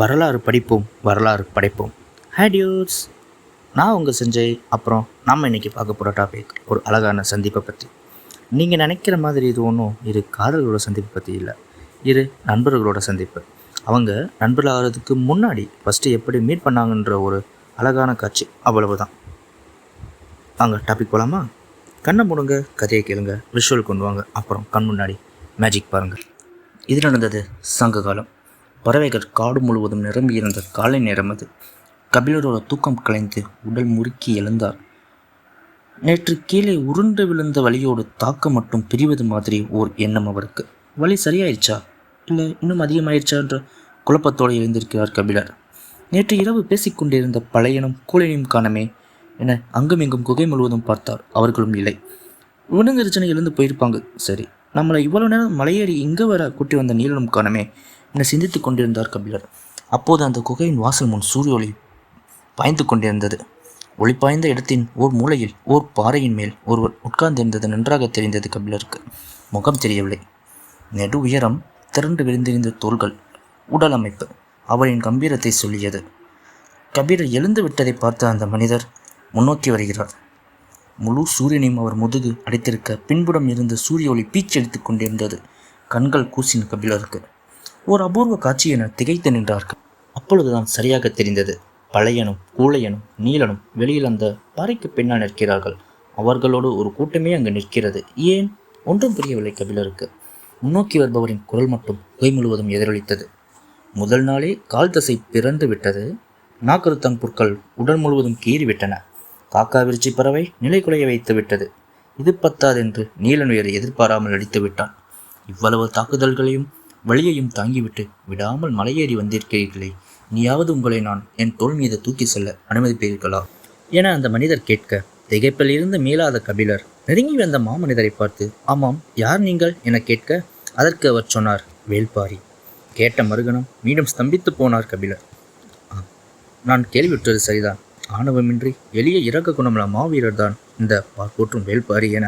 வரலாறு படிப்போம் வரலாறு படைப்போம். ஹேடியூஸ் நான் உங்கள் செஞ்சய். அப்புறம் நம்ம இன்றைக்கி பார்க்க போகிற டாபிக் ஒரு அழகான சந்திப்பை பற்றி நீங்கள் நினைக்கிற மாதிரி இது ஒன்றும் இரு காதல்களோட சந்திப்பை பற்றி இல்லை. இரு நண்பர்களோட சந்திப்பு. அவங்க நண்பர்களாகிறதுக்கு முன்னாடி ஃபஸ்ட்டு எப்படி மீட் பண்ணாங்கன்ற ஒரு அழகான காட்சி அவ்வளவு தான் வாங்க டாபிக் போகலாமா கண்ணை மூடுங்க கதையை கேளுங்க விஷுவல் கொண்டு வாங்க. அப்புறம் கண் முன்னாடி மேஜிக் பாருங்கள் இது நடந்தது சங்க காலம் பறவைகள் காடு முழுவதும் நிரம்பி இருந்த காலை நேரம் அது. கபிலரோட தூக்கம் கலைந்து உடல் முறுக்கி எழுந்தார். நேற்று கீழே உருண்டு விழுந்த வலியோட தாக்கம் மட்டும் பிரிவது மாதிரி ஓர் எண்ணம் அவருக்கு. வலி சரியாயிருச்சா? இல்லை இன்னும் அதிகமாயிடுச்சான்ற குழப்பத்தோடு எழுந்திருக்கிறார் கபிலர். நேற்று இரவு பேசிக்கொண்டிருந்த பழையனும் கூலையும் காணமே என அங்குமிங்கும் குகை முழுவதும் பார்த்தார். அவர்களும் இல்லை. விழுந்திருச்சனை எழுந்து போயிருப்பாங்க. சரி நம்மளை இவ்வளவு நேரம் மலையேறி இங்கே வர கூட்டி வந்த நீலனும் காணமே என சிந்தித்து கொண்டிருந்தார் கபிலர். அப்போது அந்த குகையின் வாசல் முன் சூரிய ஒளி பாய்ந்து கொண்டிருந்தது. ஒளி பாய்ந்த இடத்தின் ஓர் மூலையில் ஓர் பாறையின் மேல் ஒருவர் உட்கார்ந்திருந்தது நன்றாக தெரிந்தது கபிலருக்கு. முகம் தெரியவில்லை. நெடு உயரம் திரண்டு விழுந்திருந்த தோள்கள் உடல் அமைப்பு அவரின் கம்பீரத்தை சொல்லியது. கபீரர் எழுந்து விட்டதை பார்த்த அந்த மனிதர் முன்னோக்கி வருகிறார். முழு சூரியனையும் அவர் முதுகு அடைத்திருக்க பின்புறம் இருந்த சூரிய ஒளி பீச்செடுத்துக் கொண்டிருந்தது. கண்கள் கூசின கபிலருக்கு. ஒரு அபூர்வ காட்சி என திகைத்து நின்றார்கள். அப்பொழுதுதான் சரியாக தெரிந்தது. பழையனும் கூழையனும் நீலனும் வெளியில் அந்த பாறைக்கு பின்னால் நிற்கிறார்கள். அவர்களோடு ஒரு கூட்டமே அங்கு நிற்கிறது. ஏன்? ஒன்றும் புரியவில்லை கபிலருக்கு. முன்னோக்கி வருபவரின் குரல் மட்டும் குகை முழுவதும் எதிரொலித்தது. முதல் நாளே கால் தசை பிறந்து விட்டது. நாக்கருத்தங் புற்கள் உடல் முழுவதும் கீறிவிட்டன. காக்காவிருச்சி பறவை நிலை குலைய வைத்து விட்டது. இது பத்தாதென்று நீலன் வேறு எதிர்பாராமல் அடித்து விட்டான். இவ்வளவு தாக்குதல்களையும் வழியையும் தாங்கிவிட்டு விடாமல் மலையேறி வந்திருக்கிறீர்களே. நீயாவது உங்களை நான் என் தோல் மீது தூக்கி செல்ல அனுமதிப்பீர்களா? என அந்த மனிதர் கேட்க திகைப்பிலிருந்து மீளாத கபிலர் நெருங்கி வந்த மாமனிதரை பார்த்து ஆமாம் யார் நீங்கள்? என கேட்க அதற்கு அவர் சொன்னார் வேல்பாரி. கேட்ட மறுகணம் மீண்டும் ஸ்தம்பித்து போனார் கபிலர். நான் கேள்வியுற்றது சரிதான். ஆணவமின்றி எளிய இறக்க குணமுள்ள மாவீரர் தான் இந்த பார்ப்போற்றும் வேல்பாரி என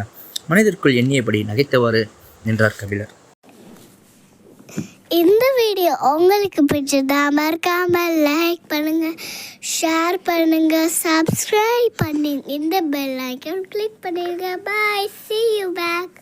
மனிதருக்குள் எண்ணியபடி நகைத்தவாறு நின்றார் கபிலர். இந்த வீடியோ உங்களுக்கு பிடிச்சதா மறக்காம லைக் பண்ணுங்க ஷேர் பண்ணுங்க சப்ஸ்கிரைப் பண்ணி இந்த பெல் ஐக்கன் கிளிக் பண்ணிடுங்க. பாய் சி யூ பேக்